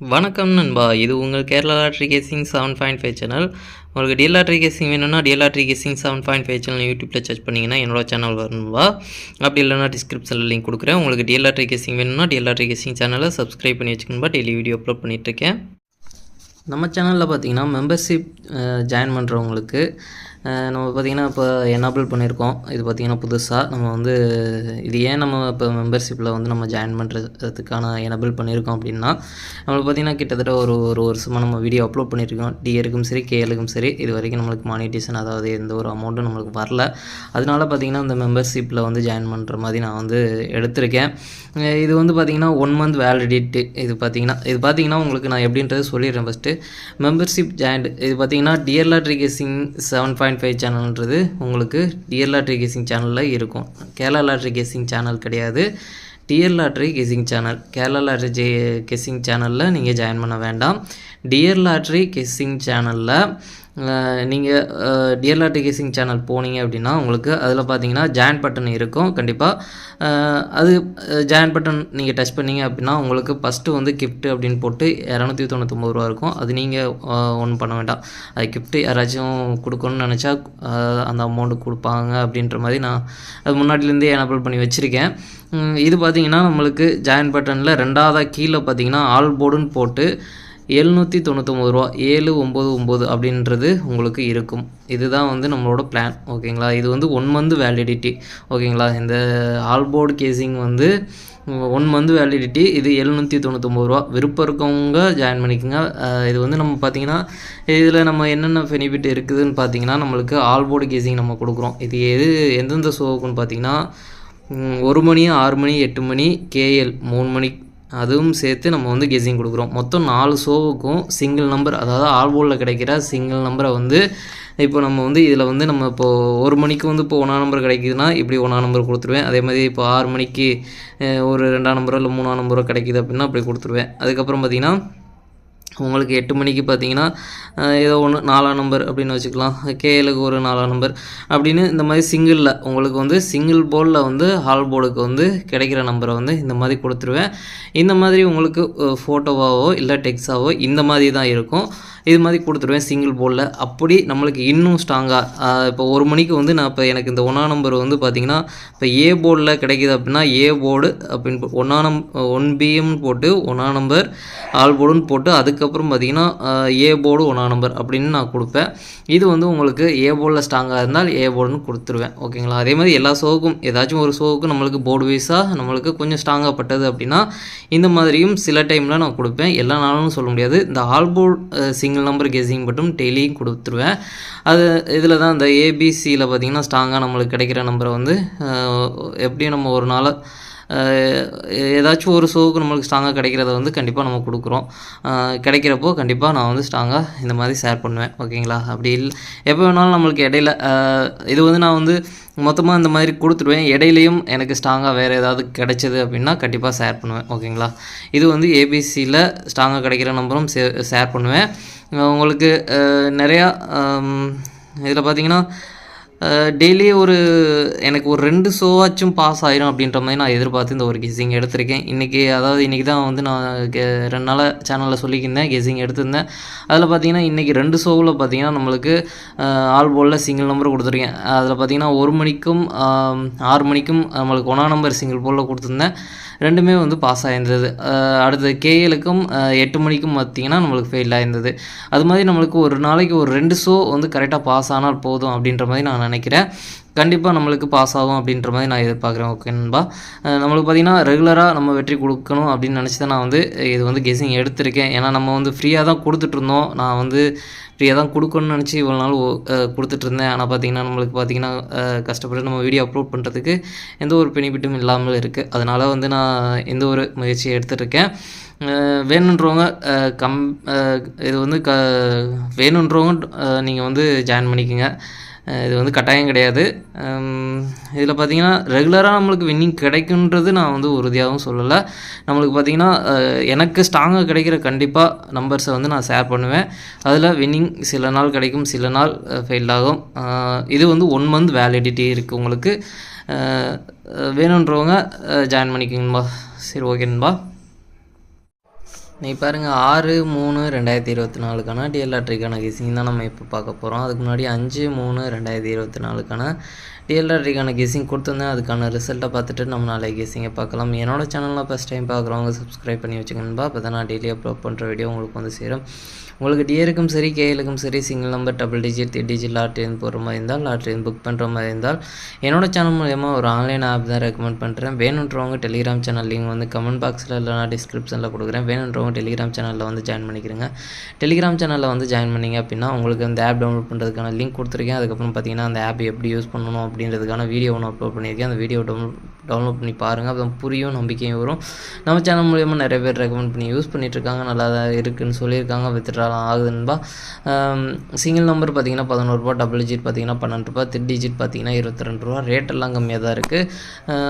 வணக்கம் நண்பா. இது உங்கள் Kerala lottery guessing seven point five channel. உங்களுக்கு டிஎல் லாட்ரி கேசிங் வேணும்னா DL lottery guessing seven point five channel யூடியூப்பில் சர்ச் பண்ணிங்கன்னா என்னோட சேனல் வரணும்பா அப்படி இல்லைனா டிஸ்கிரிப்ஷனில் லிங்க் கொடுக்குறேன். உங்களுக்கு டிஎல் லாட்ரி கேசிங் வேணும்னா டிஎல் லாட்ரி கேசிங் சேனலை சப்ஸ்கிரைப் பண்ணி வச்சுக்கணும்பா டெய்லி வீடியோ அப்லோட் பண்ணிகிட்ருக்கேன் நம்ம சேனலில் பார்த்தீங்கன்னா மெம்பர்ஷிப் ஜாயின் பண்ணுறவங்களுக்கு நம்ம பார்த்திங்கன்னா இப்போ என்னபிள் பண்ணியிருக்கோம். இது பார்த்திங்கன்னா புதுசாக நம்ம வந்து இது ஏன் நம்ம இப்போ மெம்பர்ஷிப்பில் வந்து நம்ம ஜாயின் பண்ணுறதுக்கான எனபிள் பண்ணியிருக்கோம் அப்படின்னா நம்மளுக்கு பார்த்திங்கன்னா கிட்டத்தட்ட ஒரு ஒரு வருஷமாக நம்ம வீடியோ அப்லோட் பண்ணியிருக்கோம். டிஏருக்கும் சரி கேஎலுக்கும் சரி இது வரைக்கும் நம்மளுக்கு மானிட்டேஷன் அதாவது எந்த ஒரு அமௌண்ட்டும் நம்மளுக்கு வரல. அதனால பார்த்திங்கன்னா இந்த மெம்பர்ஷிப்பில் வந்து ஜாயின் பண்ணுற மாதிரி நான் வந்து எடுத்திருக்கேன். இது வந்து பார்த்திங்கன்னா ஒன் மந்த் வேலிடிட்டி இது பார்த்திங்கன்னா இது பார்த்திங்கன்னா உங்களுக்கு நான் எப்படின்றது சொல்லிடுறேன் ஃபஸ்ட்டு மெம்பர்ஷிப் ஜாயின்ட் இது பார்த்திங்கன்னா dear guessing seven point five சேனல்ன்றது உங்களுக்கு டிஎல் லாட்ரி கேசிங் சேனலில் இருக்கும். கேரளா லாட்ரி கேசிங் சேனல் கிடையாது. DL lottery guessing channel Kerala lottery J guessing சேனலில் நீங்கள் ஜாயின் பண்ண வேண்டாம். டிஎல் லாட்ரி கெஸிங் சேனலில் நீங்கள் டியர் லாட்ரி சேனல் போனீங்க அப்படின்னா உங்களுக்கு அதில் பார்த்தீங்கன்னா ஜாயின் பட்டன் இருக்கும் கண்டிப்பாக அது ஜாயின் பட்டன் நீங்கள் டச் பண்ணீங்க அப்படின்னா உங்களுக்கு ஃபஸ்ட்டு வந்து கிஃப்ட் அப்படின்னு போட்டு இரநூத்தி தொண்ணூத்தொம்பது ரூபா இருக்கும். அது நீங்கள் ஒன்றும் பண்ண வேண்டாம். அது கிஃப்ட்டு யாராச்சும் கொடுக்கணும்னு நினச்சா அந்த அமௌண்ட்டு கொடுப்பாங்க அப்படின்ற மாதிரி நான் அது முன்னாடிலேருந்தே எனபிள் பண்ணி வச்சுருக்கேன். இது பார்த்தீங்கன்னா நம்மளுக்கு ஜாயின் பட்டனில் ரெண்டாவதாக கீழே பார்த்தீங்கன்னா ஆல் போர்டுன்னு போட்டு எழுநூற்றி தொண்ணூத்தொம்பது ரூபா ஏழு ஒம்பது ஒம்பது அப்படின்றது உங்களுக்கு இருக்கும். இதுதான் வந்து நம்மளோட பிளான் ஓகேங்களா? இது வந்து ஒன் மந்த் வேலிடிட்டி ஓகேங்களா? இந்த ஆல்போர்டு கேசிங் வந்து ஒன் மந்த் வேலிடிட்டி இது எழுநூற்றி தொண்ணூத்தொம்பது ரூபா. விருப்பம் இருக்கவங்க ஜாயின் பண்ணிக்கோங்க. இது வந்து நம்ம பார்த்தீங்கன்னா இதில் நம்ம என்னென்ன பெனிஃபிட் இருக்குதுன்னு பார்த்தீங்கன்னா நம்மளுக்கு ஆல்போர்டு கேசிங் நம்ம கொடுக்குறோம். இது எது எந்தெந்த ஷோவுக்குன்னு பார்த்தீங்கன்னா ஒரு மணி ஆறு மணி எட்டு மணி கேஎல் மூணு மணி அதுவும் சேர்த்து நம்ம வந்து கெஸிங் கொடுக்குறோம். மொத்தம் நாலு ஷோவுக்கும் சிங்கிள் நம்பர் அதாவது ஆல்போலில் கிடைக்கிற சிங்கிள் நம்பரை வந்து இப்போ நம்ம வந்து இதில் வந்து நம்ம இப்போது ஒரு மணிக்கு வந்து இப்போ ஒன்றா நம்பர் கிடைக்குதுன்னா இப்படி ஒன்றா நம்பர் கொடுத்துருவேன். அதே மாதிரி இப்போ ஆறு மணிக்கு ஒரு ரெண்டாம் நம்பரோ இல்லை மூணாம் நம்பரோ கிடைக்குது அப்படின்னா அப்படி கொடுத்துருவேன். அதுக்கப்புறம் பார்த்திங்கன்னா உங்களுக்கு எட்டு மணிக்கு பார்த்தீங்கன்னா ஏதோ ஒன்று நாலாம் நம்பர் அப்படின்னு வச்சுக்கலாம். கேஎலுக்கு ஒரு நாலாம் நம்பர் அப்படின்னு இந்த மாதிரி சிங்கிளில் உங்களுக்கு வந்து சிங்கிள் போர்டில் வந்து ஹால் போர்டுக்கு வந்து கிடைக்கிற நம்பரை வந்து இந்த மாதிரி கொடுத்துருவேன். இந்த மாதிரி உங்களுக்கு ஃபோட்டோவாவோ இல்லை டெக்ஸாவோ இந்த மாதிரி தான் இருக்கும். இது மாதிரி கொடுத்துருவேன் சிங்கிள் போர்டில் அப்படி நம்மளுக்கு இன்னும் ஸ்ட்ராங்காக இப்போ ஒரு மணிக்கு வந்து நான் இப்போ எனக்கு இந்த ஒன்றா நம்பர் வந்து பார்த்திங்கன்னா இப்போ ஏ போர்டில் கிடைக்கிது அப்படின்னா ஏ போர்டு அப்படின்னு ஒன்றா நம் ஒன் பிஎம்னு போட்டு ஒன்றா நம்பர் ஆல் போர்டுன்னு போட்டு அதுக்கப்புறம் பார்த்திங்கன்னா ஏ போர்டு ஒன்றா நம்பர் அப்படின்னு நான் கொடுப்பேன். இது வந்து உங்களுக்கு ஏ போர்டில் ஸ்ட்ராங்காக இருந்தால் ஏ போர்டுன்னு கொடுத்துருவேன். ஓகேங்களா அதே மாதிரி எல்லா ஷோவுக்கும் ஏதாச்சும் ஒரு ஷோவுக்கும் நம்மளுக்கு போர்டு வைஸாக நம்மளுக்கு கொஞ்சம் ஸ்ட்ராங்காக பட்டது அப்படின்னா இந்த மாதிரியும் சில டைமில் நான் கொடுப்பேன். எல்லா நாளும் சொல்ல முடியாது. இந்த all board single number guessing மட்டும் டெய்லியும் கொடுத்துருவேன். அது இதில் தான் இந்த ஏபிசியில் பார்த்தீங்கன்னா ஸ்ட்ராங்காக நம்மளுக்கு கிடைக்கிற நம்பரை வந்து எப்படியும் நம்ம ஒரு நாள் ஏதாச்சும் ஒரு ஷோவுக்கு நம்மளுக்கு ஸ்ட்ராங்காக கிடைக்கிறத வந்து கண்டிப்பாக நம்ம கொடுக்குறோம். கிடைக்கிறப்போ கண்டிப்பாக நான் வந்து ஸ்ட்ராங்காக இந்த மாதிரி ஷேர் பண்ணுவேன். ஓகேங்களா? அப்படி இல்லை எப்போ வேணாலும் நம்மளுக்கு இடையில இது வந்து நான் வந்து மொத்தமாக இந்த மாதிரி கொடுத்துருவேன் இடையிலையும் எனக்கு ஸ்ட்ராங்காக வேறு ஏதாவது கிடைச்சது அப்படின்னா கண்டிப்பாக ஷேர் பண்ணுவேன். ஓகேங்களா? இது வந்து ஏபிசியில் ஸ்ட்ராங்காக கிடைக்கிற நம்பரும் ஷேர் பண்ணுவேன். உங்களுக்கு நிறையா இதில் பார்த்தீங்கன்னா டெய்லி ஒரு எனக்கு ஒரு ரெண்டு ஷோவாச்சும் பாஸ் ஆயிரும் அப்படின்ற மாதிரி நான் எதிர்பார்த்து இந்த ஒரு கெஸிங் எடுத்திருக்கேன். இன்றைக்கி அதாவது இன்றைக்கி தான் வந்து நான் ரெண்டு நாளாக சேனலில் சொல்லியிருந்தேன் கெஸிங் எடுத்திருந்தேன். அதில் பார்த்தீங்கன்னா இன்றைக்கி ரெண்டு ஷோவில் பார்த்தீங்கன்னா நம்மளுக்கு ஆல் போலில் சிங்கிள் நம்பர் கொடுத்துருக்கேன். அதில் பார்த்தீங்கன்னா ஒரு மணிக்கும் ஆறு மணிக்கும் நம்மளுக்கு ஒன்றா நம்பர் சிங்கிள் போலில் கொடுத்துருந்தேன். ரெண்டுமே வந்து பாஸ் ஆகிருந்தது அஹ் அடுத்தது கேஎலுக்கும் எட்டு மணிக்கும் பார்த்தீங்கன்னா நம்மளுக்கு ஃபெயில் ஆயிருந்தது. அது மாதிரி நம்மளுக்கு ஒரு நாளைக்கு ஒரு ரெண்டு ஷோ வந்து கரெக்டாக பாஸ் ஆனால் போதும் அப்படின்ற மாதிரி நான் நினைக்கிறேன். கண்டிப்பாக நம்மளுக்கு பாஸ் ஆகும் அப்படின்ற மாதிரி நான் எதிர்பார்க்குறேன் ஓகே நண்பா. நம்மளுக்கு பார்த்தீங்கன்னா ரெகுலராக நம்ம வெற்றி கொடுக்கணும் அப்படின்னு நினச்சி தான் நான் வந்து இது வந்து கெஸிங் எடுத்திருக்கேன். ஏன்னா நம்ம வந்து ஃப்ரீயாக தான் கொடுத்துட்ருந்தோம் நான் வந்து ஃப்ரீயாக தான் கொடுக்கணும்னு நினச்சி இவ்வளோ நாள் கொடுத்துட்டு இருந்தேன். ஆனால் பார்த்தீங்கன்னா நம்மளுக்கு பார்த்தீங்கன்னா கஷ்டப்பட்டு நம்ம வீடியோ அப்லோட் பண்ணுறதுக்கு எந்த ஒரு பெனிஃபிட்டும் இல்லாமல் இருக்குது அதனால் வந்து நான் எந்த ஒரு முயற்சியை எடுத்துகிட்ருக்கேன் வேணுன்றவங்க கம் இது வந்து க வேணுன்றவங்க நீங்கள் வந்து ஜாயின் பண்ணிக்கோங்க. இது வந்து கட்டாயம் கிடையாது. இதில் பார்த்திங்கன்னா ரெகுலராக நம்மளுக்கு வின்னிங் கிடைக்குன்றது நான் வந்து உறுதியாகவும் சொல்லலை. நம்மளுக்கு பார்த்தீங்கன்னா எனக்கு ஸ்ட்ராங்காக கிடைக்கிற கண்டிப்பாக நம்பர்ஸை வந்து நான் ஷேர் பண்ணுவேன். அதில் வின்னிங் சில நாள் கிடைக்கும் சில நாள் ஃபெயில் ஆகும். இது வந்து ஒன் மந்த் வேலிடிட்டி இருக்குது உங்களுக்கு. வேணுன்றவங்க ஜாயின் பண்ணிக்கிங்கன்பா. சரி ஓகேன்பா நீ பாருங்கள் ஆறு மூணு ரெண்டாயிரத்தி இருபத்தி நாலுக்கான டிஎல்ஆர்டிக்கான லாட்ரிக்கான கெஸிங் தான் நம்ம இப்போ பார்க்க போகிறோம் அதுக்கு முன்னாடி அஞ்சு மூணு ரெண்டாயிரத்தி இருபத்தி நாலுக்கான டிஎல்ஆர்டிக்கான லாட்ரிக்கான கெஸிங் கொடுத்துருந்தேன். அதுக்கான ரிசல்ட்டை பார்த்துட்டு நம்ம நாளைக்கு கெஸிங்கை பார்க்கலாம். என்னோடய சேனலில் ஃபஸ்ட் டைம் பார்க்குறவங்க சப்ஸ்கிரைப் பண்ணி வச்சுக்கணும்பா அப்போ தான் நான் டெய்லி அப்லோட் பண்ணுற வீடியோ உங்களுக்கு வந்து சேரும். உங்களுக்கு டிஏருக்கும் சரி கேஎலுக்கும் சரி single number double digit three digit latrine போகிற மாதிரி இருந்தால் லாட்ரின் புக் பண்ணுற மாதிரி இருந்தால் என்னோடய சேனல் மூலயமா ஒரு ஆன்லைன் ஆப் தான் ரெக்கமெண்ட் பண்ணுறேன் வேணுன்றவங்க டெலிகிராம் சேனல் லிங்க் வந்து கமெண்ட் பாக்ஸில் இல்லைனா டிஸ்கிரிப்ஷனில் கொடுக்குறேன். வேணுன்றவங்க டெலிகிராம் சேனலில் வந்து ஜாயின் பண்ணிக்கிறேங்க டெலிகிராம் சேனலில் வந்து ஜாயின் பண்ணிங்க அப்படின்னா உங்களுக்கு அந்த ஆப் டவுன்லோட் பண்ணுறதுக்கான லிங்க் கொடுத்துருக்கேன். அதுக்கப்புறம் பார்த்தீங்கன்னா அந்த ஆப் எப்படி யூஸ் பண்ணணும் அப்படின்றதுக்கான வீடியோ ஒன்று அப்லோட் பண்ணியிருக்கேன். அந்த வீடியோ டவுன்லோட் டவுன்லோட் பண்ணி பாருங்கள் அப்போ புரியும் நம்பிக்கையும் வரும். நம்ம சேனல் மூலியமாக நிறைய பேர் ரெக்கமெண்ட் பண்ணி யூஸ் பண்ணிகிட்ருக்காங்க நல்லா தான் இருக்குதுன்னு சொல்லியிருக்காங்க வித்ட்ராலாம் ஆகுதுன்பா சிங்கிள் நம்பர் பார்த்தீங்கன்னா பதினோருபா டபுள் டிஜிட் பார்த்தீங்கன்னா பன்னெண்டு ரூபா த்ரீ டிஜிட் பார்த்தீங்கன்னா இருபத்தி ரெண்டு ரூபா. ரேட் எல்லாம் கம்மியாக தான் இருக்குது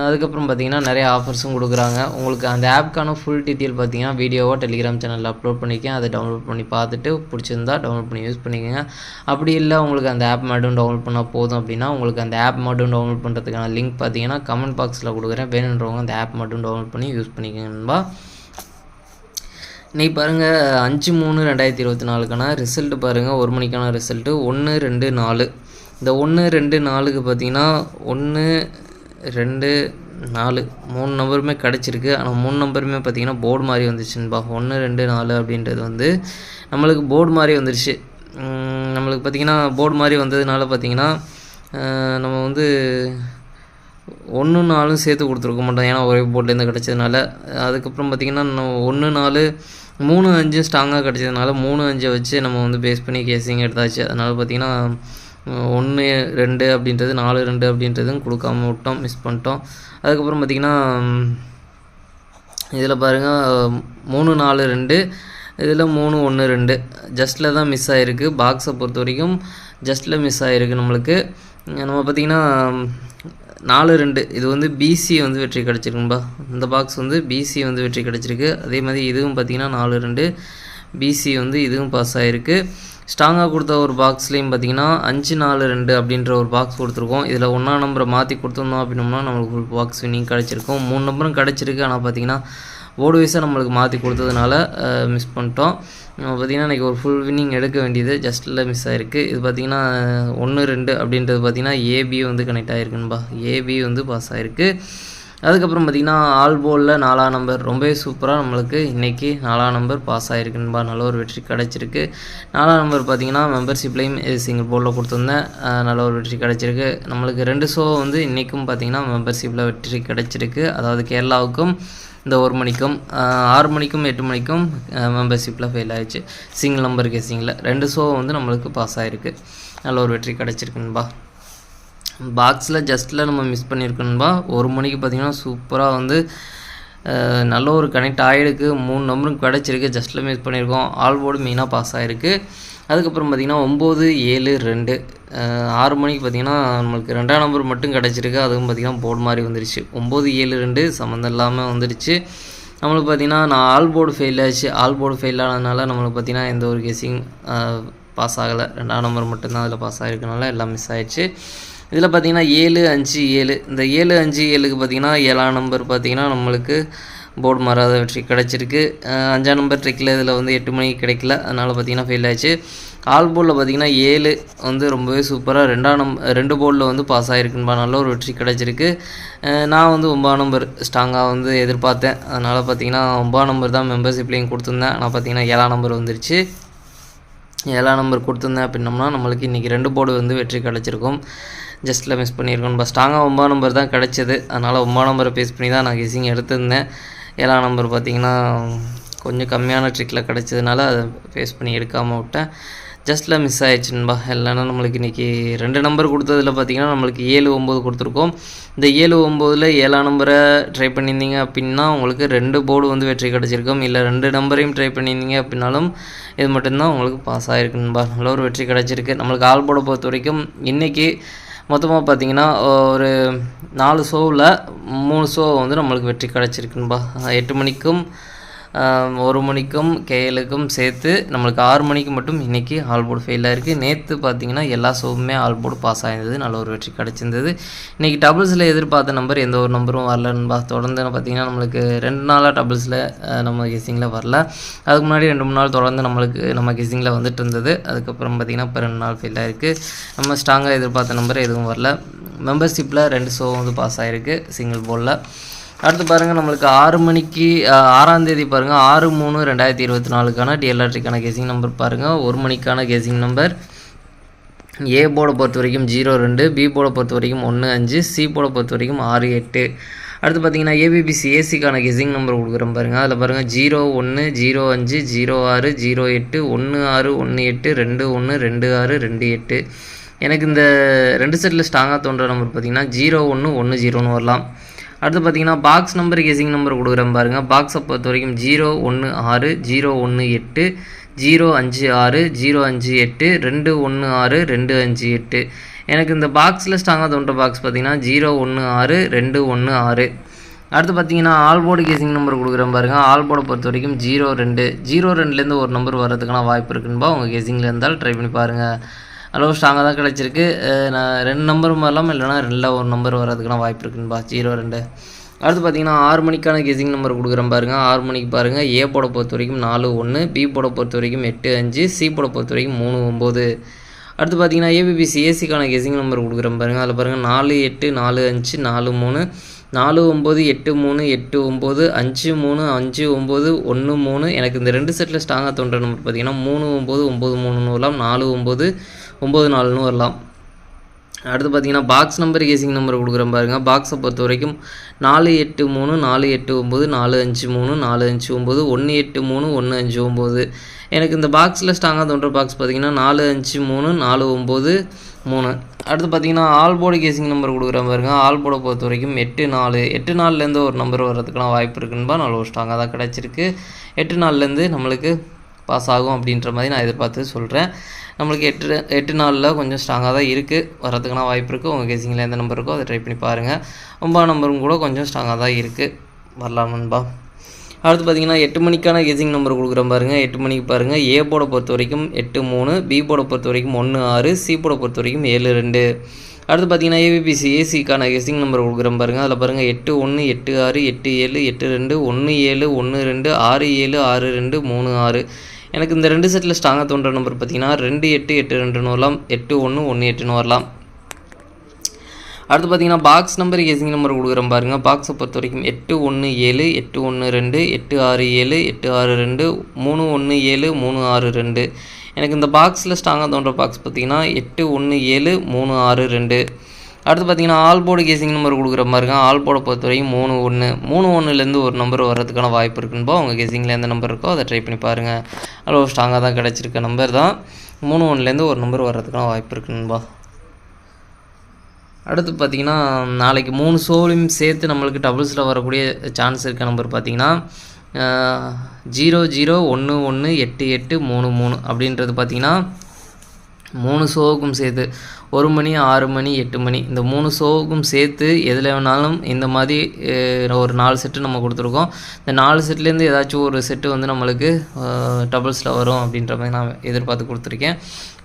அதுக்கப்புறம் பார்த்தீங்கன்னா நிறைய ஆஃபர்ஸும் கொடுக்குறாங்க. உங்களுக்கு அந்த ஆப்க்கான ஃபுல் டீட்டெயில் பார்த்தீங்கன்னா வீடியோவாக டெலிகிராம் சேனலில் அப்லோட் பண்ணிக்கேன் அதை டவுன்லோட் பண்ணி பார்த்துட்டு பிடிச்சிருந்தா டவுன்லோட் பண்ணி யூஸ் பண்ணிக்கோங்க. அப்படி இல்லை உங்களுக்கு அந்த ஆப் மட்டும் டவுன்லோட் பண்ணால் போதும் அப்படின்னா உங்களுக்கு அந்த ஆப் மட்டும் டவுன்லோட் பண்ணுறதுக்கான லிங்க் பார்த்தீங்கன்னா கமெண்ட் பாக்ஸில் கொடுக்குறேன். வேணுன்றவங்க அந்த ஆப் மட்டும் டவுன்லோட் பண்ணி யூஸ் பண்ணிக்கோங்கன்பா நீ பாருங்கள் அஞ்சு மூணு ரெண்டாயிரத்தி இருபத்தி நாலுக்கான ரிசல்ட்டு பாருங்கள் ஒரு மணிக்கான ரிசல்ட்டு ஒன்று ரெண்டு நாலு. இந்த ஒன்று ரெண்டு நாலுக்கு பார்த்தீங்கன்னா ஒன்று ரெண்டு நாலு. மூணு நம்பருமே கிடச்சிருக்கு. ஆனால் மூணு நம்பருமே பார்த்தீங்கன்னா போர்டு மாதிரி வந்துச்சுன்பா ஒன்று ரெண்டு நாலு அப்படின்றது வந்து நம்மளுக்கு போர்டு மாதிரி வந்துருச்சு. நம்மளுக்கு பார்த்திங்கன்னா போர்டு மாதிரி வந்ததுனால பார்த்திங்கன்னா நம்ம வந்து ஒன்று நாலும் சேர்த்து கொடுத்துருக்க மாட்டோம். ஏன்னா ஒரே போர்ட்லேருந்து கிடச்சதுனால அதுக்கப்புறம் பார்த்திங்கன்னா ஒன்று நாலு மூணு அஞ்சு ஸ்ட்ராங்காக கிடச்சதுனால மூணு அஞ்சை வச்சு நம்ம வந்து பேஸ் பண்ணி கேசிங் எடுத்தாச்சு. அதனால் பார்த்திங்கன்னா ஒன்று ரெண்டு அப்படின்றது நாலு ரெண்டு அப்படின்றதும் கொடுக்காம விட்டோம் மிஸ் பண்ணிட்டோம். அதுக்கப்புறம் பார்த்திங்கன்னா இதில் பாருங்கள் மூணு நாலு ரெண்டு இதில் மூணு ஒன்று ரெண்டு. ஜஸ்ட்டில் தான் மிஸ் ஆகிருக்கு பாக்ஸை பொறுத்த வரைக்கும் ஜஸ்ட்டில் மிஸ் ஆகிருக்கு நம்மளுக்கு. நம்ம பார்த்திங்கன்னா நாலு ரெண்டு. இது வந்து பிசி வந்து வெற்றி கிடச்சிருக்கும்பா இந்த பாக்ஸ் வந்து பிசி வந்து வெற்றி கிடச்சிருக்கு. அதே மாதிரி இதுவும் பார்த்திங்கன்னா நாலு ரெண்டு. பிசி வந்து இதுவும் பாஸ் ஆகிருக்கு ஸ்ட்ராங்காக கொடுத்த ஒரு பாக்ஸ்லேயும் பார்த்திங்கன்னா அஞ்சு நாலு ரெண்டு அப்படின்ற ஒரு பாக்ஸ் கொடுத்துருக்கோம். இதில் ஒன்றா நம்பரை மாற்றி கொடுத்துருந்தோம் அப்படின்னோம்னா நம்மளுக்கு ஒரு பாக்ஸ் வினிங் கிடச்சிருக்கும். மூணு நம்பரும் கிடச்சிருக்கு. ஆனால் பார்த்திங்கன்னா ஓடு வைஸாக நம்மளுக்கு மாற்றி கொடுத்ததுனால மிஸ் பண்ணிட்டோம். பார்த்திங்கன்னா இன்றைக்கி ஒரு ஃபுல் வின்னிங் எடுக்க வேண்டியது ஜஸ்ட்டில் மிஸ் ஆகிருக்கு இது பார்த்திங்கன்னா ஒன்று ரெண்டு அப்படின்றது பார்த்திங்கன்னா ஏபி வந்து கனெக்ட் ஆகிருக்குன்பா ஏபி வந்து பாஸ் ஆகிருக்கு அதுக்கப்புறம் பார்த்திங்கன்னா ஆல் போலில் நாலாம் நம்பர் ரொம்பவே சூப்பராக நம்மளுக்கு இன்றைக்கி நாலாம் நம்பர் பாஸ் ஆகிருக்குன்பா நல்ல ஒரு வெற்றி கிடச்சிருக்கு. நாலாம் நம்பர் பார்த்திங்கன்னா மெம்பர்ஷிப்லேயும் சிங்கிள் போலில் கொடுத்துருந்தேன். நல்ல ஒரு வெற்றி கிடச்சிருக்கு. நம்மளுக்கு ரெண்டு ஷோ வந்து இன்றைக்கும் பார்த்திங்கன்னா மெம்பர்ஷிப்பில் வெற்றி கிடச்சிருக்கு. அதாவது கேரளாவுக்கும் இந்த ஒரு மணிக்கும் ஆறு மணிக்கும் எட்டு மணிக்கும் மெம்பர்ஷிப்பில் ஃபெயில் ஆகிடுச்சு சிங்கிள் நம்பர் கேசிங்கில் ரெண்டு ஷோ வந்து நம்மளுக்கு பாஸ் ஆகிருக்கு நல்ல ஒரு வெற்றி கிடச்சிருக்குன்பா பாக்ஸில் ஜஸ்ட்டில் நம்ம மிஸ் பண்ணியிருக்கணும்பா ஒரு மணிக்கு பார்த்திங்கன்னா சூப்பராக வந்து நல்ல ஒரு கனெக்ட் ஆகிருக்கு மூணு நம்பரும் கிடச்சிருக்கு. ஜஸ்ட்டில் மிஸ் பண்ணியிருக்கோம் ஆல் போர்டு மெயினாக பாஸ் ஆகிருக்கு அதுக்கப்புறம் பார்த்திங்கன்னா ஒம்பது ஏழு ரெண்டு ஆறு மணிக்கு பார்த்திங்கன்னா நம்மளுக்கு ரெண்டாம் நம்பர் மட்டும் கிடச்சிருக்கு. அதுவும் பார்த்திங்கன்னா போர்டு மாதிரி வந்துடுச்சு ஒம்பது ஏழு ரெண்டு சம்மந்தம் இல்லாமல் வந்துடுச்சு நம்மளுக்கு பார்த்திங்கன்னா நான் ஆல் போர்டு ஃபெயில் ஆச்சு. ஆல் போர்டு ஃபெயில் ஆனதுனால நம்மளுக்கு பார்த்திங்கன்னா எந்த ஒரு கெஸிங் பாஸ் ஆகலை. ரெண்டாம் நம்பர் மட்டும்தான் அதில் பாஸ் ஆகிருக்கனால எல்லாம் மிஸ் ஆகிடுச்சு இதில் பார்த்திங்கன்னா ஏழு அஞ்சு ஏழு. இந்த ஏழு அஞ்சு ஏழுக்கு பார்த்திங்கன்னா ஏழாம் நம்பர் பார்த்திங்கன்னா நம்மளுக்கு போர்டு மாறாத வெற்றி கிடச்சிருக்கு. அஞ்சாம் நம்பர் ட்ரிக்கில் இதில் வந்து எட்டு மணிக்கு கிடைக்கல. அதனால் பார்த்திங்கன்னா ஃபெயில் ஆச்சு. ஆல் போலில் பார்த்திங்கன்னா ஏழு வந்து ரொம்பவே சூப்பராக ரெண்டாம் நம் ரெண்டு போர்டில் வந்து பாஸ் ஆகிருக்குன்பா நல்ல ஒரு வெற்றி கிடச்சிருக்கு. நான் வந்து ஒம்பதாம் நம்பர் ஸ்ட்ராங்காக வந்து எதிர்பார்த்தேன். அதனால் பார்த்திங்கன்னா ஒம்பதாம் நம்பர் தான் மெம்பர்ஷிப்லேயும் கொடுத்துருந்தேன். ஆனால் பார்த்திங்கன்னா ஏழாம் நம்பர் வந்துருச்சு. ஏழாம் நம்பர் கொடுத்துருந்தேன் அப்படின்னம்னா நம்மளுக்கு இன்றைக்கி ரெண்டு போர்டு வந்து வெற்றி கிடச்சிருக்கும். ஜஸ்ட்டில் மிஸ் பண்ணியிருக்கோம் நம்ம ஸ்ட்ராங்காக ஒம்பது நம்பர் தான் கிடச்சிது. அதனால் ஒம்பதாம் நம்பரை பேஸ் பண்ணி தான் நான் கெஸிங் எடுத்திருந்தேன். ஏழாம் நம்பர் பார்த்திங்கன்னா கொஞ்சம் கம்மியான ட்ரிக்கில் கிடச்சதுனால அதை ஃபேஸ் பண்ணி எடுக்காமல் விட்டேன். ஜஸ்ட்டில் மிஸ் ஆயிடுச்சுன்பா இல்லைன்னா நம்மளுக்கு இன்றைக்கி ரெண்டு நம்பர் கொடுத்ததில் பார்த்திங்கன்னா நம்மளுக்கு ஏழு ஒம்பது கொடுத்துருக்கோம். இந்த ஏழு ஒம்போதில் ஏழாம் நம்பரை ட்ரை பண்ணியிருந்தீங்க அப்படின்னா உங்களுக்கு ரெண்டு போர்டு வந்து வெற்றி கிடச்சிருக்கும். இல்லை ரெண்டு நம்பரையும் ட்ரை பண்ணியிருந்தீங்க அப்படின்னாலும் இது மட்டும்தான் உங்களுக்கு பாஸ் ஆகிருக்குன்பா நல்ல ஒரு வெற்றி கிடச்சிருக்கு. நம்மளுக்கு ஆல் போர்டை பொறுத்த வரைக்கும் இன்றைக்கி மொத்தமாக பார்த்தீங்கன்னா ஒரு நாலு ஷோவில் மூணு ஷோ வந்து நம்மளுக்கு வெற்றி கிடச்சிருக்குன்பா. எட்டு மணிக்கும் ஒரு மணிக்கும் கேஎலுக்கும் சேர்த்து நம்மளுக்கு ஆறு மணிக்கு மட்டும் இன்றைக்கி ஆல் போர்டு ஃபெயிலாக இருக்குது நேற்று பார்த்தீங்கன்னா எல்லா ஷோவுமே ஆல் போர்டு பாஸ் ஆயிருந்தது. நல்ல ஒரு வெற்றி கிடச்சிருந்தது. இன்றைக்கி டபுள்ஸில் எதிர்பார்த்த நம்பர் எந்த ஒரு நம்பரும் வரலன்பா தொடர்ந்து பார்த்தீங்கன்னா நம்மளுக்கு ரெண்டு நாளாக டபுள்ஸில் நம்ம கெஸிங்கில் வரல. அதுக்கு முன்னாடி ரெண்டு மூணு நாள் தொடர்ந்து நம்மளுக்கு நம்ம கெஸிங்கில் வந்துட்டு இருந்தது. அதுக்கப்புறம் பார்த்திங்கன்னா இப்போ ரெண்டு நாள் ஃபெயில் ஆகிருக்கு நம்ம ஸ்ட்ராங்காக எதிர்பார்த்த நம்பர் எதுவும் வரல. மெம்பர்ஷிப்பில் ரெண்டு ஷோ வந்து பாஸ் ஆகிருக்கு சிங்கிள் போலில் அடுத்து பாருங்கள் நம்மளுக்கு ஆறு மணிக்கு ஆறாம் தேதி பாருங்கள் ஆறு மூணு ரெண்டாயிரத்தி இருபத்தி நாலுக்கான டிஎல்ஆர்டிக்கான கேசிங் நம்பர் பாருங்கள் ஒரு மணிக்கான கேசிங் நம்பர் ஏ போர்டை பொறுத்த வரைக்கும் ஜீரோ ரெண்டு பி போர்டை பொறுத்த வரைக்கும் ஒன்று அஞ்சு சி போர்டை பொறுத்த வரைக்கும் ஆறு எட்டு. அடுத்து பார்த்தீங்கன்னா ஏபிபிசி ஏசிக்கான கெஸிங் நம்பர் கொடுக்குறேன் பாருங்கள் அதில் பாருங்கள் ஜீரோ ஒன்று ஜீரோ அஞ்சு ஜீரோ ஆறு ஜீரோ எட்டு ஒன்று ஆறு ஒன்று எட்டு ரெண்டு ஒன்று ரெண்டு ஆறு ரெண்டு எட்டு. எனக்கு இந்த ரெண்டு செட்டில் ஸ்ட்ராங்காக தோன்ற நம்பர் பார்த்தீங்கன்னா ஜீரோ ஒன்று ஒன்று ஜீரோன்னு வரலாம். அடுத்து பார்த்தீங்கன்னா பாக்ஸ் நம்பர் கெஸிங் நம்பர் கொடுக்குறேன் பாருங்கள் பாக்ஸை பொறுத்த வரைக்கும் ஜீரோ ஒன்று ஆறு ஜீரோ ஒன்று எட்டு ஜீரோ அஞ்சு ஆறு ஜீரோ அஞ்சு எட்டு ரெண்டு ஒன்று ஆறு ரெண்டு அஞ்சு எட்டு. எனக்கு இந்த பாக்ஸில் ஸ்ட்ராங்காக தோன்ற பாக்ஸ் பார்த்தீங்கன்னா ஜீரோ ஒன்று ஆறு ரெண்டு ஒன்று ஆறு. அடுத்து பார்த்தீங்கன்னா ஆல்போர்டு கேசிங் நம்பர் கொடுக்குறேன் பாருங்கள் ஆல்போர்டை பொறுத்த வரைக்கும் ஜீரோ ரெண்டு. ஜீரோ ரெண்டுலேருந்து ஒரு நம்பர் வர்றதுக்கான வாய்ப்பு இருக்குன்னு உங்கள் கேசிங்கில் இருந்தால் ட்ரை பண்ணி பாருங்கள் அளவு ஸ்ட்ராங்காக தான் கிடச்சிருக்கு. நான் ரெண்டு நம்பர் வரலாம்? இல்லைனா ரெண்டில் ஒரு நம்பர் வர்றதுக்கான வாய்ப்பு இருக்குன்பா ஜீரோ ரெண்டு. அடுத்து பார்த்தீங்கன்னா ஆறு மணிக்கான கெஸிங் நம்பர் கொடுக்குறேன் பாருங்கள் ஆறு மணிக்கு பாருங்கள் ஏ போட பொறுத்த வரைக்கும் நாலு ஒன்று பி போட பொறுத்த வரைக்கும் எட்டு அஞ்சு. சி போட பொறுத்த வரைக்கும் மூணு ஒம்பது அடுத்து பார்த்தீங்கன்னா ஏபிபிசி ஏசிக்கான கெஸிங் நம்பர் கொடுக்குறேன் பாருங்கள் அதில் பாருங்கள் நாலு எட்டு நாலு அஞ்சு நாலு மூணு. நாலு ஒம்பது எட்டு மூணு எட்டு ஒம்பது அஞ்சு மூணு அஞ்சு ஒம்பது ஒன்று மூணு. எனக்கு இந்த ரெண்டு செட்டில் ஸ்ட்ராங்காக தோன்ற நம்பர் பார்த்தீங்கன்னா மூணு ஒம்பது ஒம்பது மூணுன்னு வரலாம். நாலு ஒம்பது ஒம்பது நாலுன்னு வரலாம். அடுத்து பார்த்தீங்கன்னா பாக்ஸ் நம்பர் கேசிங் நம்பர் கொடுக்குறேன் பாருங்கள் பாக்ஸை பொறுத்த வரைக்கும் நாலு எட்டு மூணு நாலு எட்டு ஒம்பது நாலு அஞ்சு மூணு நாலு அஞ்சு ஒம்பது ஒன்று எட்டு மூணு ஒன்று அஞ்சு ஒம்பது. எனக்கு இந்த பாக்ஸில் ஸ்ட்ராங்காக தோன்ற பாக்ஸ் பார்த்தீங்கன்னா நாலு அஞ்சு மூணு நாலு ஒம்பது மூணு. அடுத்து பார்த்தீங்கன்னா ஆல் கேசிங் நம்பர் கொடுக்குறேன் பாருங்க. ஆல் பொறுத்த வரைக்கும் எட்டு நாலு எட்டு நாலுலேருந்து ஒரு நம்பர் வர்றதுக்கான வாய்ப்பு இருக்குன்னு நல்ல ஒரு ஸ்ட்ராங்காக தான் கிடச்சிருக்கு. எட்டு நாலுலேருந்து நம்மளுக்கு பாஸ் ஆகும் அப்படின்ற மாதிரி நான் எதிர்பார்த்து சொல்கிறேன் நம்மளுக்கு எட்டு எட்டு நாளில் கொஞ்சம் ஸ்ட்ராங்காக தான் இருக்குது வரதுக்கான வாய்ப்பு இருக்குது உங்கள் கேசிங்கில் எந்த நம்பர் இருக்கோ அதை ட்ரை பண்ணி பாருங்கள் ஒன்பதாம் நம்பரும் கூட கொஞ்சம் ஸ்ட்ராங்காக தான் இருக்குது வரலாம் நண்பா. அடுத்து பார்த்தீங்கன்னா எட்டு மணிக்கான கெஸிங் நம்பர் கொடுக்குறேன் பாருங்கள் எட்டு மணிக்கு பாருங்கள் ஏ போட பொறுத்த வரைக்கும் எட்டு மூணு. பி போட பொறுத்த வரைக்கும் ஒன்று ஆறு. சி போட பொறுத்த வரைக்கும் ஏழு ரெண்டு. அடுத்து பார்த்தீங்கன்னா ஏபிபிசி ஏசிக்கான கெஸிங் நம்பர் கொடுக்குறேன் பாருங்கள் அதில் பாருங்கள் எட்டு ஒன்று எட்டு ஆறு எட்டு ஏழு எட்டு ரெண்டு ஒன்று ஏழு ஒன்று ரெண்டு ஆறு ஏழு ஆறு ரெண்டு மூணு ஆறு. எனக்கு இந்த ரெண்டு செட்டில் ஸ்ட்ராங்காக தோன்ற நம்பர் பார்த்தீங்கன்னா ரெண்டு எட்டு எட்டு ரெண்டுன்னு வரலாம் எட்டு ஒன்று ஒன்று எட்டுன்னு வரலாம் அடுத்து பார்த்தீங்கன்னா பாக்ஸ் நம்பர் கேசிங் நம்பர் கொடுக்குறேன் பாருங்கள் பாக்ஸை பொறுத்த வரைக்கும் எட்டு ஒன்று ஏழு எட்டு ஒன்று ரெண்டு எட்டு ஆறு ஏழு எட்டு ஆறு ரெண்டு மூணு ஒன்று ஏழு மூணு ஆறு ரெண்டு. எனக்கு இந்த பாக்ஸில் ஸ்ட்ராங்காக தோன்ற பாக்ஸ் பார்த்தீங்கன்னா எட்டு ஒன்று ஏழு மூணு ஆறு ரெண்டு. அடுத்து பார்த்தீங்கன்னா ஆல்போடு கேசிங் நம்பர் கொடுக்குற மாதிரி இருக்கும். போர்டை பொறுத்த வரைக்கும் மூணு ஒன்று மூணு ஒன்றுலேருந்து ஒரு நம்பர் வர்றதுக்கான வாய்ப்பு இருக்குன்போ உங்கள் கேசிங்கில் எந்த நம்பர் இருக்கோ அதை ட்ரை பண்ணி பாருங்கள் அவ்வளோ ஸ்ட்ராங்காக தான் கிடச்சிருக்க நம்பர் தான். மூணு ஒன்றுலேருந்து ஒரு நம்பர் வர்றதுக்கான வாய்ப்பு இருக்குன்பா அடுத்து பார்த்தீங்கன்னா நாளைக்கு மூணு ஷோலையும் சேர்த்து நம்மளுக்கு டபுள்ஸில் வரக்கூடிய சான்ஸ் இருக்க நம்பர் பார்த்தீங்கன்னா ஜீரோ ஜீரோ ஒன்று ஒன்று எட்டு எட்டு மூணு மூணு அப்படின்றது பார்த்தீங்கன்னா மூணு ஷோவுக்கும் சேர்த்து ஒரு மணி ஆறு மணி எட்டு மணி இந்த மூணு ஷோவுக்கும் சேர்த்து எதில் வேணாலும் இந்த மாதிரி ஒரு நாலு செட்டு நம்ம கொடுத்துருக்கோம். இந்த நாலு செட்லேருந்து ஏதாச்சும் ஒரு செட்டு வந்து நம்மளுக்கு டபுள்ஸில் வரும் அப்படின்ற மாதிரி நான் எதிர்பார்த்து கொடுத்துருக்கேன்.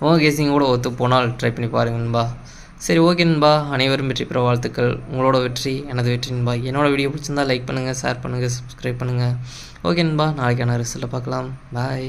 உங்கள் கேசிங் கூட ஒத்து போனால் ட்ரை பண்ணி பாருங்க நண்பா. சரி ஓகே நண்பா. அனைவரும் வெற்றி பெற வாழ்த்துக்கள். உங்களோட வெற்றி எனது வெற்றி நண்பா. என்னோட வீடியோ பிடிச்சிருந்தா லைக் பண்ணுங்கள் ஷேர் பண்ணுங்கள் சப்ஸ்கிரைப் பண்ணுங்கள் ஓகே நண்பா. நாளைக்கான ரிசல்ட்டை பார்க்கலாம். பாய்